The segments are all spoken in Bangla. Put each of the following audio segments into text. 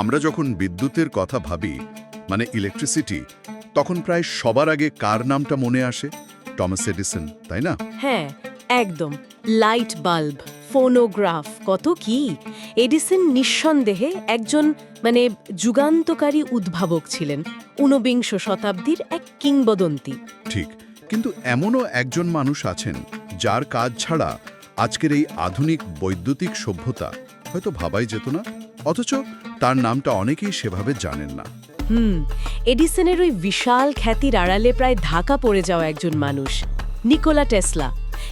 আমরা যখন বিদ্যুতের কথা ভাবি মানে ইলেকট্রিসিটি তখন প্রায় সবার আগে কার নামটা মনে আসে? টমাস এডিসন তাই না? হ্যাঁ একদম। লাইট বাল্ব ফোনোগ্রাফ কত কি? এডিসন নিঃসন্দেহে একজন মানে যুগান্তকারী উদ্ভাবক ছিলেন ঊনবিংশ শতাব্দীর এক কিংবদন্তি। ঠিক কিন্তু এমনও একজন মানুষ আছেন যার কাজ ছাড়া আজকের এই আধুনিক বৈদ্যুতিক সভ্যতা হয়তো ভাবাই যেত না। অথচ তার নামটা অনেকেই সেভাবে জানেন না। হুম এডিসনের ওই বিশাল খ্যাতির আড়ালে প্রায় ঢাকা পড়ে যাওয়া একজন মানুষ নিকোলা টেসলা।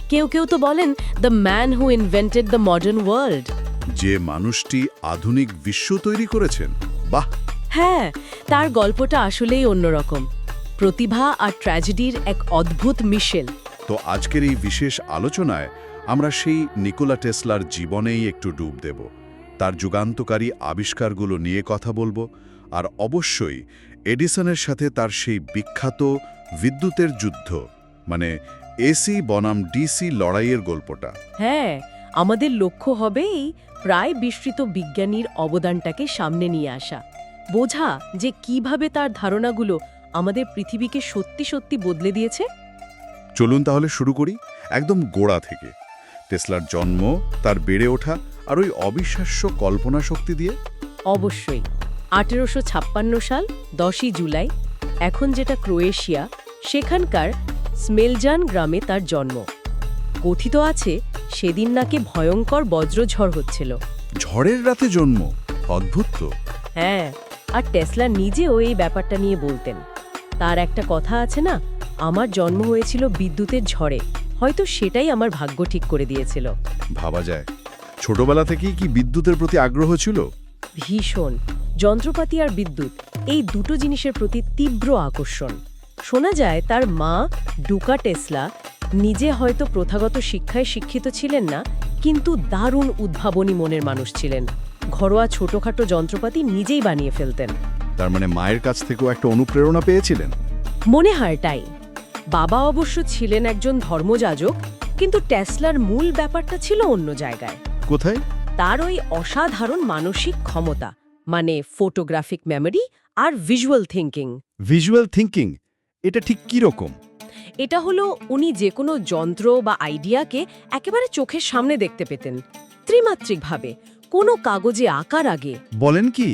কেউ কেউ তো বলেন the man who invented the modern world যে মানুষটি আধুনিক বিশ্ব তৈরি করেছেন বাহ! হ্যাঁ তার গল্পটা আসলেই অন্যরকম। প্রতিভা আর ট্র্যাজেডির এক অদ্ভুত মিশেল। তো আজকের এই বিশেষ আলোচনায় আমরা সেই নিকোলা টেসলার জীবনেই একটু ডুব দেব। তার যুগান্তকারী আবিষ্কারগুলো নিয়ে কথা বলব আর অবশ্যই এডিসনের সাথে তার সেই বিখ্যাত বিদ্যুতের যুদ্ধ মানে এসি বনাম ডিসি লড়াইয়ের গল্পটা। হ্যাঁ আমাদের লক্ষ্য হবে এই প্রায় বিস্তৃত বিজ্ঞানীর অবদানটাকে সামনে নিয়ে আসা। বোঝা যে কীভাবে তার ধারণাগুলো আমাদের পৃথিবীকে সত্যি সত্যি বদলে দিয়েছে। চলুন তাহলে শুরু করি একদম গোড়া থেকে। টেসলার জন্ম তার বেড়ে ওঠা আর ওই অবিশ্বাস্য কল্পনা শক্তি দিয়ে? অবশ্যই। আঠেরোশো ছাপ্পান্ন সাল দশই জুলাই এখন যেটা ক্রোয়েশিয়া সেখানকার স্মেলজান গ্রামে তার জন্ম। কথিত আছে সেদিন নাকি ভয়ঙ্কর বজ্রঝড় হচ্ছিল। ঝড়ের রাতে জন্ম? অদ্ভুত তো। হ্যাঁ আর টেসলা নিজেও এই ব্যাপারটা নিয়ে বলতেন। তার একটা কথা আছে না আমার জন্ম হয়েছিল বিদ্যুতের ঝড়ে। হয়তো সেটাই আমার ভাগ্য ঠিক করে দিয়েছিল। ভাবা যায়। ছোটবেলা থেকেই কি বিদ্যুতের প্রতি আগ্রহ ছিল? ভীষণ। যন্ত্রপাতি আর বিদ্যুৎ এই দুটো জিনিসের প্রতি তীব্র আকর্ষণ। শোনা যায় তার মা ডুকা টেসলা নিজে হয়তো প্রথাগত শিক্ষায় শিক্ষিত ছিলেন না কিন্তু দারুণ উদ্ভাবনী মনের মানুষ ছিলেন। ঘরোয়া ছোটখাটো যন্ত্রপাতি নিজেই বানিয়ে ফেলতেন। তার মানে মায়ের কাছ থেকেও একটা অনুপ্রেরণা পেয়েছিলেন? মনে হয় তাই। বাবা অবশ্য ছিলেন একজন ধর্মযাজক কিন্তু টেসলার মূল ব্যাপারটা ছিল অন্য জায়গায়। কোথায়? তার ওই অসাধারণ মানসিক ক্ষমতা মানে ফটোগ্রাফিক মেমরি আর ভিজুয়াল থিঙ্কিং ভিজুয়াল থিঙ্কিং এটা ঠিক কি রকম? এটা হলো উনি যে কোনো যন্ত্র বা আইডিয়াকে একেবারে চোখের সামনে দেখতে পেতেন ত্রিমাত্রিকভাবে কোনো কাগজে আঁকার আগে। বলেন কি?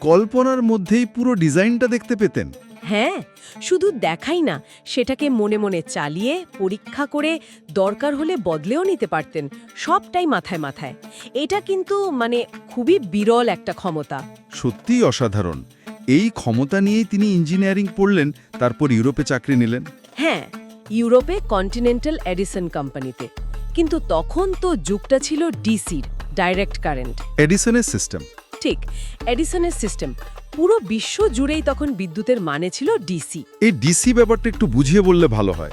কল্পনার মধ্যেই পুরো ডিজাইনটা দেখতে পেতেন। হ্যাঁ শুধু দেখাই না সেটাকে মনে মনে চালিয়ে পরীক্ষা করে দরকার হলে বদলেও নিতে পারতেন সবটাই মাথায় মাথায়। এটা কিন্তু মানে খুবই বিরল একটা ক্ষমতা। সত্যিই অসাধারণ। এই ক্ষমতা নিয়েই তিনি ইঞ্জিনিয়ারিং পড়লেন তারপর ইউরোপে চাকরি নিলেন। হ্যাঁ ইউরোপে কন্টিনেন্টাল এডিসন কোম্পানিতে। কিন্তু তখন তো যুগটা ছিল ডিসির ডাইরেক্ট কারেন্ট। এডিসনের সিস্টেম। ঠিক এডিসনের সিস্টেম। পুরো বিশ্ব জুড়েই তখন বিদ্যুতের মানে ছিল ডিসি। এই ডিসি ব্যাপারটা একটু বুঝিয়ে বললে ভালো হয়।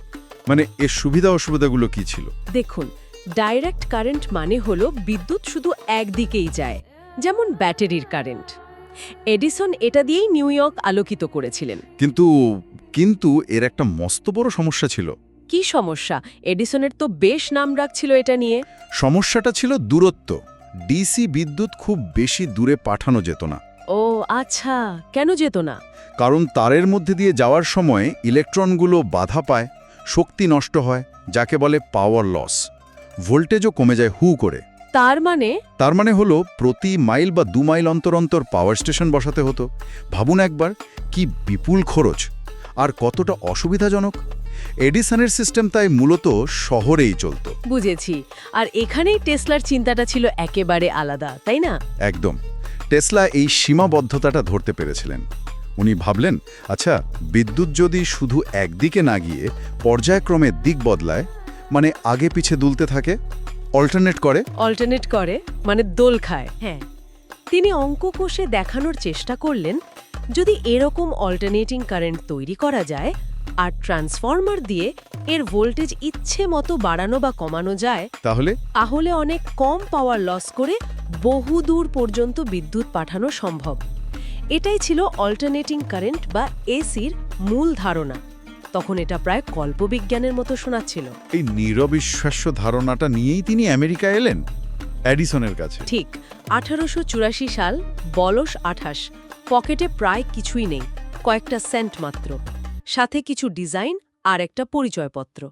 মানে এর সুবিধা অসুবিধাগুলো কি ছিল? দেখুন ডাইরেক্ট কারেন্ট মানে হলো বিদ্যুৎ শুধু একদিকেই যায় যেমন ব্যাটারির কারেন্ট। এডিসন এটা দিয়েই নিউ ইয়র্ক আলোকিত করেছিলেন। কিন্তু কিন্তু এর একটা মস্ত বড় সমস্যা ছিল। কি সমস্যা? এডিসনের তো বেশ নাম রাখছিল এটা নিয়ে। সমস্যাটা ছিল দূরত্ব। ডিসি বিদ্যুৎ খুব বেশি দূরে পাঠানো যেত না। ও আচ্ছা কেন যেত না? কারণ তারের মধ্যে দিয়ে যাওয়ার সময় ইলেকট্রনগুলো বাধা পায় শক্তি নষ্ট হয় যাকে বলে পাওয়ার লস। ভোল্টেজও কমে যায় হু করে। তার মানে? তার মানে হলো প্রতি মাইল বা দু মাইল অন্তর অন্তর পাওয়ার স্টেশন বসাতে হতো। ভাবুন একবার কি বিপুল খরচ। আর কতটা অসুবিধাজনক? এডিসনের সিস্টেম তাই মূলত শহরেই চলত। বুঝেছি। আর এখানেই টেসলার চিন্তাটা ছিল একেবারে আলাদা তাই না? একদম। টেসলা এই সীমাবদ্ধতাটা ধরতে পেরেছিলেন। উনি ভাবলেন আচ্ছা বিদ্যুৎ যদি শুধু একদিকে না গিয়ে পর্যায়ক্রমে দিক বদলায় মানে আগে পিছে দুলতে থাকে অল্টারনেট করে? অল্টারনেট করে মানে দোল খায় হ্যাঁ। তিনি অঙ্ক কষে দেখানোর চেষ্টা করলেন যদি এরকম অল্টারনেটিং কারেন্ট তৈরি করা যায় আর ট্রান্সফর্মার দিয়ে এর ভোল্টেজ ইচ্ছে মতো বাড়ানো বা কমানো যায় তাহলে? তাহলে অনেক কম পাওয়ার লস করে বহু দূর পর্যন্ত বিদ্যুৎ পাঠানো সম্ভব। এটাই ছিল অল্টারনেটিং কারেন্ট বা এসির মূল ধারণা। তখন এটা প্রায় কল্পবিজ্ঞানের মতো শোনাচ্ছিল। এই নিরবিশ্বাস্য ধারণাটা নিয়েই তিনি আমেরিকা এলেন? অ্যাডিসনের কাছে। ঠিক আঠারোশো চুরাশি সাল বলস আঠাশ পকেটে প্রায় কিছুই নেই কয়েকটা সেন্ট মাত্র। সাথে কিছু ডিজাইন আর একটা পরিচয়পত্র।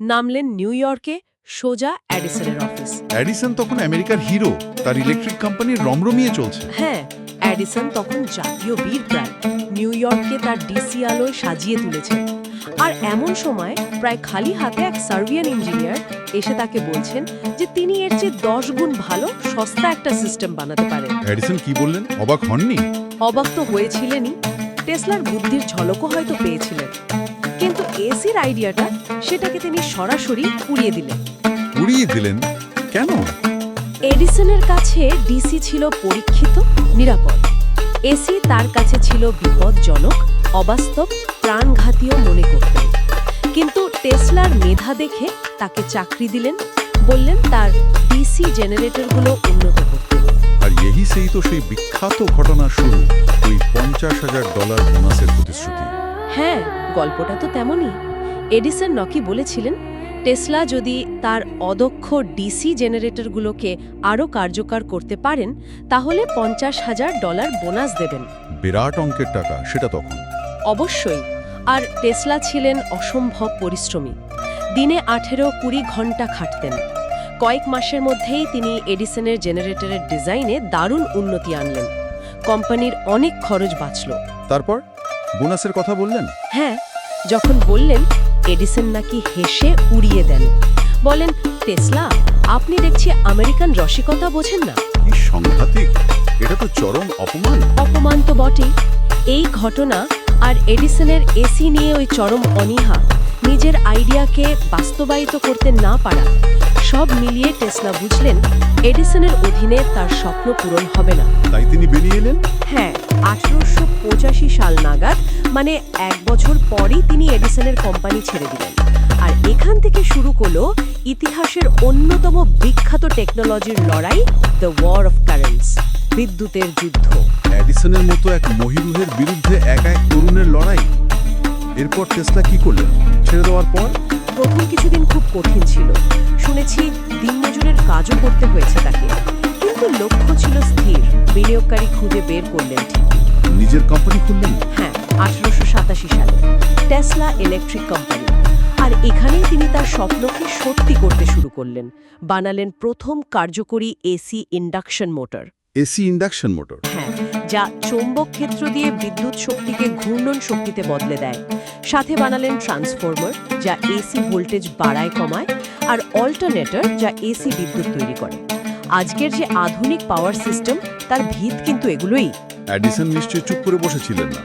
নামলেন নিউ ইয়র্কে সোজা অ্যাডিসনের অফিস। অ্যাডিসন তখন আমেরিকার হিরো তার ইলেকট্রিক কোম্পানির রমরমিয়ে চলছে। হ্যাঁ অ্যাডিসন তখন জাতীয় বীর প্রায় নিউ ইয়র্ককে তার ডিসি আলোয় সাজিয়ে তুলেছে। আর এমন সময় প্রায় খালি হাতে এক সার্ভিয়ান ইঞ্জিনিয়ার এসে তাকে বলছেন যে তিনি এর চেয়ে দশ গুণ ভালো সস্তা একটা সিস্টেম বানাতে পারেন। অ্যাডিসন কি বললেন? অবাক হননি? অবাক তো হয়েছিলেনই। টেসলার বুদ্ধির ঝলকও হয়তো পেয়েছিলেন। কিন্তু এসির আইডিয়াটা সেটাকে তিনি সরাসরি উড়িয়ে দিলেন। উড়িয়ে দিলেন? কেন? এডিসনের কাছে ডিসি ছিল পরীক্ষিত নিরাপদ। এসি তার কাছে ছিল বিপজ্জনক অবাস্তব প্রাণঘাতীয় মনে করতেন। কিন্তু টেসলার মেধা দেখে তাকে চাকরি দিলেন বললেন তার ডিসি জেনারেটরগুলো উন্নত এই সেই তো সেই বিখ্যাত ঘটনা শুরু ওই পঞ্চাশ হাজার ডলার বোনাসের প্রতিশ্রুতি। হ্যাঁ গল্পটা তো তেমনই। এডিসন নকি বলেছিলেন টেসলা যদি তার অদক্ষ ডিসি জেনারেটরগুলোকে আরও কার্যকর করতে পারেন তাহলে পঞ্চাশ হাজার ডলার বোনাস দেবেন। বিরাট অঙ্কের টাকা সেটা তখন। অবশ্যই। আর টেসলা ছিলেন অসম্ভব পরিশ্রমী। দিনে আঠেরো কুড়ি ঘণ্টা খাটতেন। কয়েক মাসের মধ্যেই তিনি এডিসনের জেনারেটরের ডিজাইনে দারুণ উন্নতি আনলেন। কোম্পানির অনেক খরচ বাঁচল। তারপর? বোনাসের কথা বললেন? হ্যাঁ যখন বললেন এডিসন নাকি হেসে উড়িয়ে দেন। বলেন টেসলা আপনি দেখছি আমেরিকান রসিকতা বোঝেন না। সাংঘাতিক! এটা তো চরম অপমান। অপমান তো বটেই। এই ঘটনা আর এডিসনের এসি নিয়ে ওই চরম অনীহা। নিজের আইডিয়াকে বাস্তবায়িত করতে না পারা সব মিলিয়ে টেসলা বুঝলেন এডিসনের অধীনে তার স্বপ্ন পূরণ হবে না। তাই তিনি বেরিয়ে এলেন? হ্যাঁ আঠারোশো পঁচাশি সাল নাগাদ মানে এক বছর পরই তিনি এডিসনের কোম্পানি ছেড়ে দিলেন। আর এখান থেকে শুরু করল ইতিহাসের অন্যতম বিখ্যাত টেকনোলজির লড়াই দ্য ওয়ার অফ কারেন্টস বিদ্যুতের যুদ্ধ। অ্যাডিসনের মতো এক মহিরুহের বিরুদ্ধে একা এক তরুণের লড়াই। এরপর টেসলা কি করলেন? ছেড়ে দেওয়ার পর? প্রথম কিছুদিন খুব কঠিন ছিল। শুনেছি দিনমজুরের কাজও করতে হয়েছে তাকে। কিন্তু লক্ষ্য ছিল স্থির। বিনিয়োগকারী খুঁজে বের করলেন ঠিক। নিজের কোম্পানি খুললেন? হ্যাঁ আঠারোশো সাতাশি সালে। টেসলা ইলেকট্রিক কোম্পানি আর এখানেই তিনি তার স্বপ্নকে সত্যি করতে শুরু করলেন। বানালেন প্রথম কার্যকরী AC induction motor. AC induction motor? হ্যাঁ। যা চৌম্বক ক্ষেত্র দিয়ে বিদ্যুৎ শক্তিকে ঘূর্ণন শক্তিতে বদলে দেয়। সাথে বানালেন ট্রান্সফরমার যা এসি ভোল্টেজ বাড়ায় কমায় আর অল্টারনেটর যা এসি বিদ্যুৎ তৈরি করে। আজকের যে আধুনিক পাওয়ার সিস্টেম তার ভিত কিন্তু এগুলোই। অ্যাডিসন নিশ্চয়ই চুপ করে বসেছিলেন না।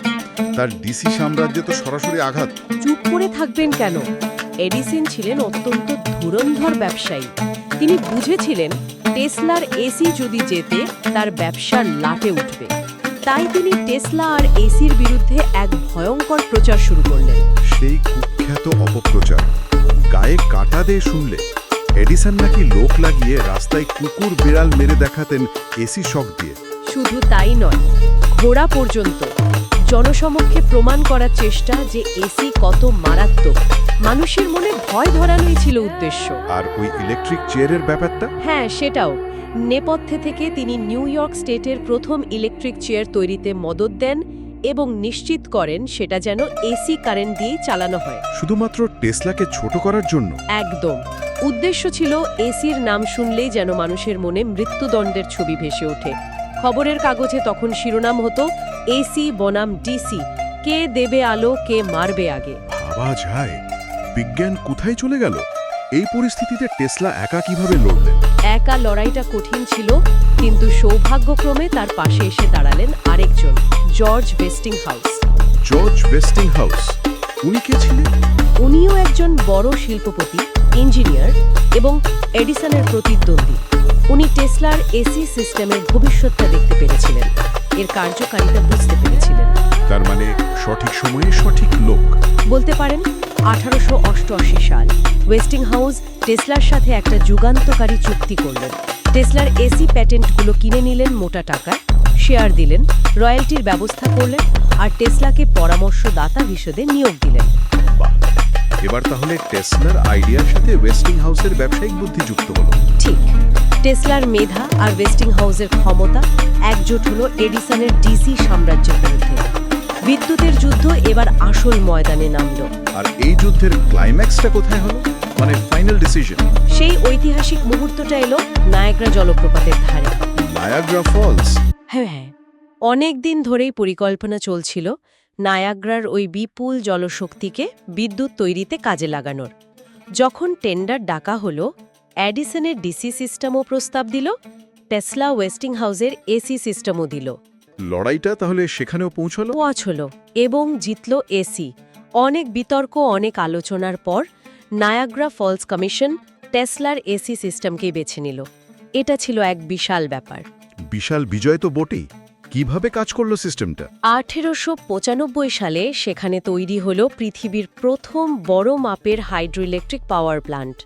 তার ডিসি সাম্রাজ্যে তো সরাসরি আঘাত। চুপ করে থাকবেন কেন? এডিসন ছিলেন অত্যন্ত ধুরন্ধর ব্যবসায়ী। তিনি বুঝেছিলেন টেসলার এসি যদি যেতে তার ব্যবসার লাটে উঠবে। তাই তিনি টেসলা আর এসির বিরুদ্ধে এক ভয়ঙ্কর প্রচার শুরু করলেন। সেই কুখ্যাত অপপ্রচার। গায়ে কাটা দিয়ে শুনলে এডিসন নাকি লোক লাগিয়ে রাস্তায় কুকুর বিড়াল মেরে দেখাতেন এসি শক দিয়ে। শুধু তাই নয় ঘোড়া পর্যন্ত। জনসমক্ষে প্রমাণ করার চেষ্টা যে এসি কত মারাত্মক। মানুষের মনে ভয় ধরানোই ছিল উদ্দেশ্য। আর ওই ইলেকট্রিক চেয়ারের ব্যাপারটা? হ্যাঁ সেটাও। নেপথ্যে থেকে তিনি নিউ ইয়র্ক স্টেটের প্রথম ইলেকট্রিক চেয়ার তৈরিতে মদত দেন এবং নিশ্চিত করেন সেটা যেন এসি কারেন্ট দিয়ে চালানো হয়। শুধুমাত্র টেসলাকে ছোট করার জন্য? একদম। উদ্দেশ্য ছিল এসির নাম শুনলেই যেন মানুষের মনে মৃত্যুদণ্ডের ছবি ভেসে ওঠে। খবরের কাগজে তখন শিরোনাম হতো এসি বনাম ডিসি কে দেবে আলো কে মারবে আগে? ভাবা যায়। বিজ্ঞান কোথায় চলে গেল? এই পরিস্থিতিতে টেসলা একা কীভাবে লড়লেন? একা লড়াইটা কঠিন ছিল কিন্তু সৌভাগ্যক্রমে তার পাশে এসে দাঁড়ালেন আরেকজন George Westinghouse George Westinghouse উনি কে ছিলেন? উনিও একজন বড় শিল্পপতি ইঞ্জিনিয়ার এবং এডিসনের প্রতিদ্বন্দ্বী। উনি টেসলার এসি সিস্টেমের ভবিষ্যৎটা দেখতে পেরেছিলেন। এর কার্যকারিতা বুঝতে পেরেছিলেন। তার মানে সঠিক সময়ে সঠিক লোক। বলতে পারেন আঠারোশো অষ্টআশি সাল ওয়েস্টিং হাউস টেসলার সাথে একটা যুগান্তকারী চুক্তি করলেন। টেসলার এসি প্যাটেন্টগুলো কিনে নিলেন মোটা টাকায় শেয়ার দিলেন রয়্যালটির ব্যবস্থা করলেন আর টেসলাকে পরামর্শদাতা হিসেবে নিয়োগ দিলেন। এবার তাহলে টেসলার আইডিয়ার সাথে ওয়েস্টিং হাউসের ব্যবসায়িক বুদ্ধি যুক্ত হলো। ঠিক। টেসলার মেধা আর ওয়েস্টিং হাউসের ক্ষমতা একজোট হলো এডিসনের ডিসি সাম্রাজ্যের বিরুদ্ধে। বিদ্যুতের যুদ্ধ এবার আসল ময়দানে নামলো। আর এই যুদ্ধের ক্লাইম্যাক্সটা কোথায় হলো? মানে ফাইনাল ডিসিশন সেই ঐতিহাসিক মুহূর্তটা এলো নায়াগ্রা জলপ্রপাতের ধারে। নায়াগ্রা ফলস হ্যাঁ হ্যাঁ। অনেক দিন ধরেই পরিকল্পনা চলছিল নায়াগ্রার ওই বিপুল জলশক্তিকে বিদ্যুৎ তৈরিতে কাজে লাগানোর। যখন টেন্ডার ডাকা হলো অ্যাডিসনের ডিসি সিস্টেমও প্রস্তাব দিল টেসলা ওয়েস্টিং হাউসের এসি সিস্টেমও দিল। লড়াইটা তাহলে সেখানেও পৌঁছলো? হলো এবং জিতল এসি অনেক বিতর্ক অনেক আলোচনার পর নায়াগ্রা ফলস কমিশন টেসলার এসি সিস্টেমকেই বেছে নিল। এটা ছিল এক বিশাল ব্যাপার। বিশাল বিজয় তো বটেই। কীভাবে কাজ করল সিস্টেমটা আঠেরোশো পঁচানব্বই সালে সেখানে তৈরি হল পৃথিবীর প্রথম বড় মাপের হাইড্রোইলেকট্রিক পাওয়ার প্ল্যান্ট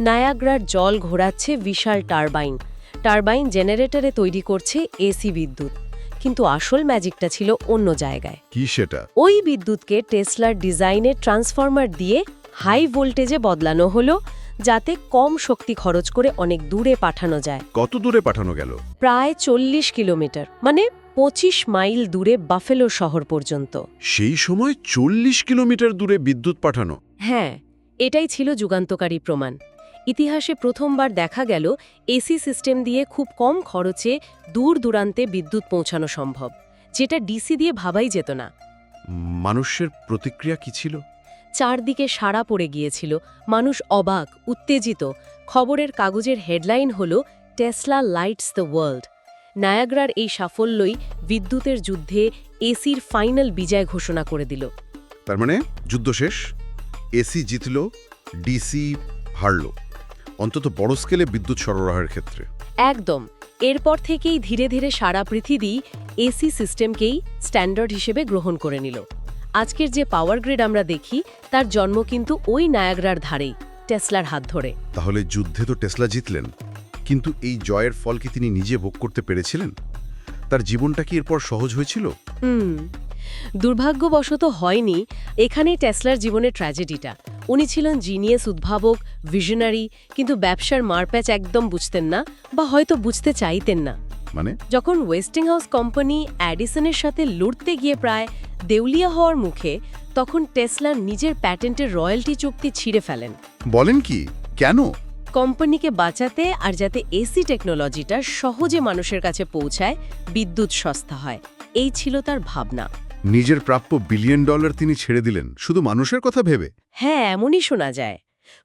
নায়াগ্রার জল ঘোরাচ্ছে বিশাল টারবাইন। টারবাইন জেনারেটরে তৈরি করছে এসি বিদ্যুৎ। কিন্তু আসল ম্যাজিকটা ছিল অন্য জায়গায়। কি সেটা? ওই বিদ্যুৎকে টেসলার ডিজাইনের ট্রান্সফরমার দিয়ে হাই ভোল্টেজে বদলানো হলো যাতে কম শক্তি খরচ করে অনেক দূরে পাঠানো যায়। কত দূরে পাঠানো গেল? প্রায় চল্লিশ কিলোমিটার মানে পঁচিশ মাইল দূরে বাফেলো শহর পর্যন্ত। সেই সময় চল্লিশ কিলোমিটার দূরে বিদ্যুৎ পাঠানো। হ্যাঁ এটাই ছিল যুগান্তকারী প্রমাণ। ইতিহাসে প্রথমবার দেখা গেল এসি সিস্টেম দিয়ে খুব কম খরচে দূর দূরান্তে বিদ্যুৎ পৌঁছানো সম্ভব যেটা ডিসি দিয়ে ভাবাই যেত না। মানুষের প্রতিক্রিয়া কি ছিল? চারদিকে সাড়া পড়ে গিয়েছিল মানুষ অবাক উত্তেজিত। খবরের কাগজের হেডলাইন হল টেসলা লাইটস দ্য ওয়ার্ল্ড। নায়াগ্রার এই সাফল্যই বিদ্যুতের যুদ্ধে এসির ফাইনাল বিজয় ঘোষণা করে দিল। তার মানে যুদ্ধ শেষ এসি জিতল ডিসি হারল। অন্তত বড় স্কেলে বিদ্যুৎ সরবরাহের ক্ষেত্রে। একদম। এরপর থেকেই ধীরে ধীরে সারা পৃথিবী এসি সিস্টেমকেই স্ট্যান্ডার্ড হিসেবে গ্রহণ করে নিল। আজকের যে পাওয়ার গ্রিড আমরা দেখি তার জন্ম কিন্তু ওই নায়াগ্রার ধারেই টেসলার হাত ধরে। তাহলে যুদ্ধে তো টেসলা জিতলেন। কিন্তু এই জয়ের ফল কি তিনি নিজে ভোগ করতে পেরেছিলেন? তার জীবনটা কি এরপর সহজ হয়েছিল? হুম। দুর্ভাগ্যবশত হয়নি এখানেই টেসলার জীবনের ট্র্যাজেডিটা উনি ছিলেন জিনিয়াস উদ্ভাবক ভিশনারি কিন্তু ব্যবসার মারপ্যাচ একদম বুঝতেন না বা হয়তো বুঝতে চাইতেন না। মানে? যখন ওয়েস্টিং হাউস কোম্পানি অ্যাডিসনের সাথে লড়তে গিয়ে প্রায় দেউলিয়া হওয়ার মুখে তখন টেসলার নিজের প্যাটেন্টের রয়্যালটি চুক্তি ছিঁড়ে ফেলেন। বলেন কি? কেন? কোম্পানিকে বাঁচাতে আর যাতে এসি টেকনোলজিটা সহজে মানুষের কাছে পৌঁছায় বিদ্যুৎ সস্তা হয়। এই ছিল তার ভাবনা। নিজের প্রাপ্য বিলিয়ন ডলার তিনি ছেড়ে দিলেন। শুধু মানুষের কথা ভেবে? হ্যাঁ এমনই শোনা যায়।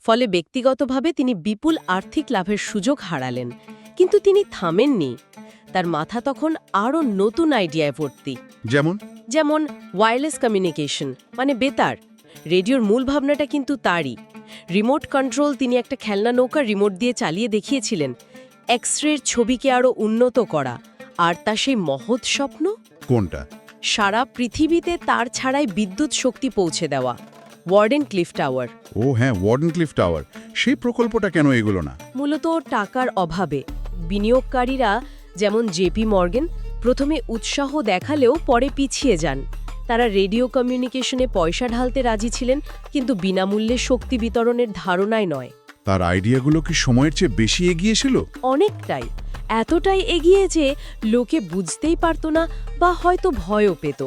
ফলে ব্যক্তিগতভাবে তিনি বিপুল আর্থিক লাভের সুযোগ হারালেন কিন্তু তিনি থামেননি। তার মাথা তখন আরও নতুন আইডিয়ায় ভর্তি। যেমন? যেমন ওয়্যারলেস কমিউনিকেশন মানে বেতার। রেডিওর মূল ভাবনাটা কিন্তু তারই। রিমোট কন্ট্রোল তিনি একটা খেলনা নৌকা রিমোট দিয়ে চালিয়ে দেখিয়েছিলেন। এক্স রের ছবিকে আরও উন্নত করা। আর তা সেই মহৎ স্বপ্ন? কোনটা? সারা পৃথিবীতে তার ছাড়াই বিদ্যুৎ শক্তি পৌঁছে দেওয়া। ওয়ার্ডেন ক্লিফ টাওয়ার ও হ্যাঁ ওয়ার্ডেন ক্লিফ টাওয়ার সেই প্রকল্পটা কেন এগুলো না? মূলত টাকার অভাবে। বিনিয়োগকারীরা যেমন জেপি মর্গেন প্রথমে উৎসাহ দেখালেও পরে পিছিয়ে যান। তারা রেডিও কমিউনিকেশনে পয়সা ঢালতে রাজি ছিলেন কিন্তু বিনামূল্যে শক্তি বিতরণের ধারণায় নয়। তার আইডিয়াগুলো কি সময়ের চেয়ে বেশি এগিয়েছিল অনেকটাই। এতটাই এগিয়ে যে লোকে বুঝতেই পারত না বা হয়তো ভয়ও পেত।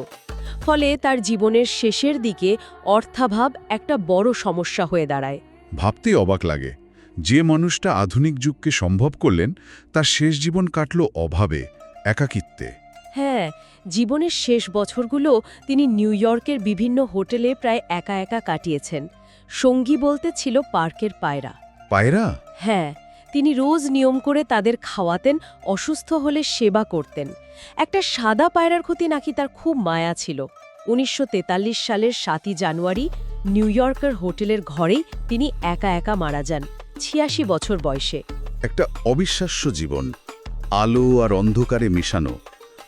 ফলে তার জীবনের শেষের দিকে অর্থাভাব একটা বড় সমস্যা হয়ে দাঁড়ায়। ভাবতেই অবাক লাগে। যে মানুষটা আধুনিক যুগকে সম্ভব করলেন তার শেষ জীবন কাটল অভাবে একাকিত্বে। হ্যাঁ জীবনের শেষ বছরগুলো তিনি নিউ ইয়র্কের বিভিন্ন হোটেলে প্রায় একা একা কাটিয়েছেন। সঙ্গী বলতে ছিল পার্কের পায়রা। পায়রা? হ্যাঁ তিনি রোজ নিয়ম করে তাদের খাওয়াতেন, অসুস্থ হলে সেবা করতেন। একটা সাদা পায়রার ক্ষতি নাকি তার খুব মায়া ছিল। উনিশশো তেতাল্লিশ সালের সাতই জানুয়ারি নিউ ইয়র্কের হোটেলের ঘরেই তিনি একা একা মারা যান, ছিয়াশি বছর বয়সে। একটা অবিশ্বাস্য জীবন, আলো আর অন্ধকারে মিশানো।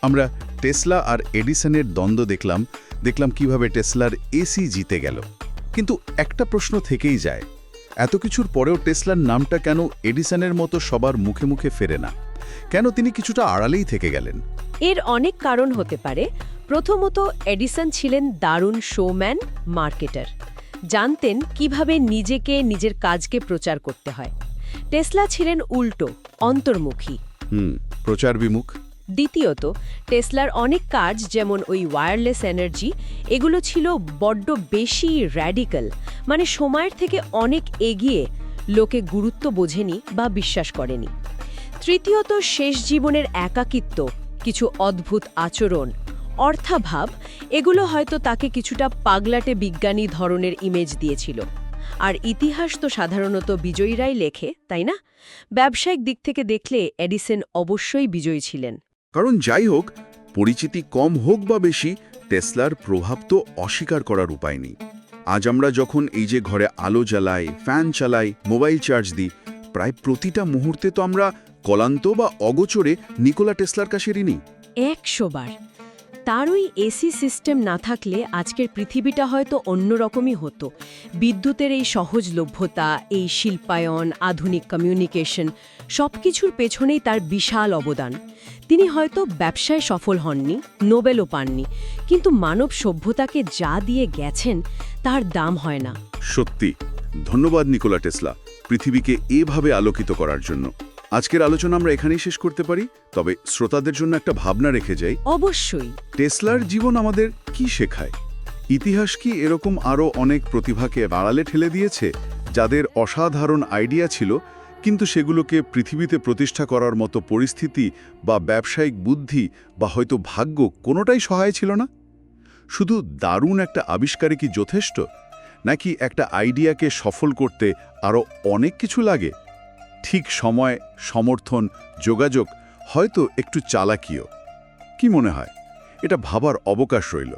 আমরা টেসলা আর এডিসনের দ্বন্দ্ব দেখলাম দেখলাম কীভাবে টেসলার এসি জিতে গেল। কিন্তু একটা প্রশ্ন থেকেই যায় এত কিছুর পরেও টেসলার নামটা কেন এডিসনের মতো সবার মুখে মুখে ফেরে না? কেন তিনি কিছুটা আড়ালেই থেকে গেলেন? এর অনেক কারণ হতে পারে। প্রথমত এডিসন ছিলেন দারুণ শোম্যান মার্কেটার। জানতেন কীভাবে নিজেকে নিজের কাজকে প্রচার করতে হয়। টেসলা ছিলেন উল্টো অন্তর্মুখী। হুম প্রচার বিমুখ দ্বিতীয়ত, টেসলার অনেক কাজ যেমন ওই ওয়্যারলেস এনার্জি এগুলো ছিল বড্ড বেশি র্যাডিক্যাল মানে সময়ের থেকে অনেক এগিয়ে লোকে গুরুত্ব বোঝেনি বা বিশ্বাস করেনি। তৃতীয়ত, শেষ জীবনের একাকিত্ব, কিছু অদ্ভুত আচরণ, অর্থাভাব, এগুলো হয়তো তাকে কিছুটা পাগলাটে বিজ্ঞানী ধরনের ইমেজ দিয়েছিল। আর ইতিহাস তো সাধারণত বিজয়ীরাই লেখে, তাই না? ব্যবসায়িক দিক থেকে দেখলে এডিসন অবশ্যই বিজয়ী ছিলেন। কারণ যাই হোক, পরিচিতি কম হোক বা বেশি, টেসলার প্রভাব তো অস্বীকার করার উপায় নেই। আজ আমরা যখন এই যে ঘরে আলো জ্বালাই, ফ্যান চালাই, মোবাইল চার্জ দিই, প্রায় প্রতিটা মুহূর্তে তো আমরা কলান্ত বা অগোচরে নিকোলা টেসলার কাছে ঋণী একশো বার। তার ওই এসি সিস্টেম না থাকলে আজকের পৃথিবীটা হয়তো অন্যরকমই হতো। বিদ্যুতের এই সহজলভ্যতা, এই শিল্পায়ন, আধুনিক কমিউনিকেশন সব কিছুর পেছনেই তার বিশাল অবদান। তিনি হয়তো ব্যবসায় সফল হননি, নোবেলও পাননি, কিন্তু মানব সভ্যতাকে যা দিয়ে গেছেন, তার দাম হয় না। সত্যি, ধন্যবাদ নিকোলা টেসলা, পৃথিবীকে এভাবে আলোকিত করার জন্য। আজকের আলোচনা আমরা এখানেই শেষ করতে পারি তবে শ্রোতাদের জন্য একটা ভাবনা রেখে যাই। অবশ্যই। টেসলার জীবন আমাদের কি শেখায়? ইতিহাস কি এরকম আরও অনেক প্রতিভাকে বাড়ালে ঠেলে দিয়েছে যাদের অসাধারণ আইডিয়া ছিল কিন্তু সেগুলোকে পৃথিবীতে প্রতিষ্ঠা করার মতো পরিস্থিতি বা ব্যবসায়িক বুদ্ধি বা হয়তো ভাগ্য কোনোটাই সহায় ছিল না? শুধু দারুণ একটা আবিষ্কারে কি যথেষ্ট নাকি একটা আইডিয়াকে সফল করতে আরও অনেক কিছু লাগে? ঠিক সময় সমর্থন যোগাযোগ হয়তো একটু চালাকিও। কি মনে হয়? এটা ভাবার অবকাশ রইল।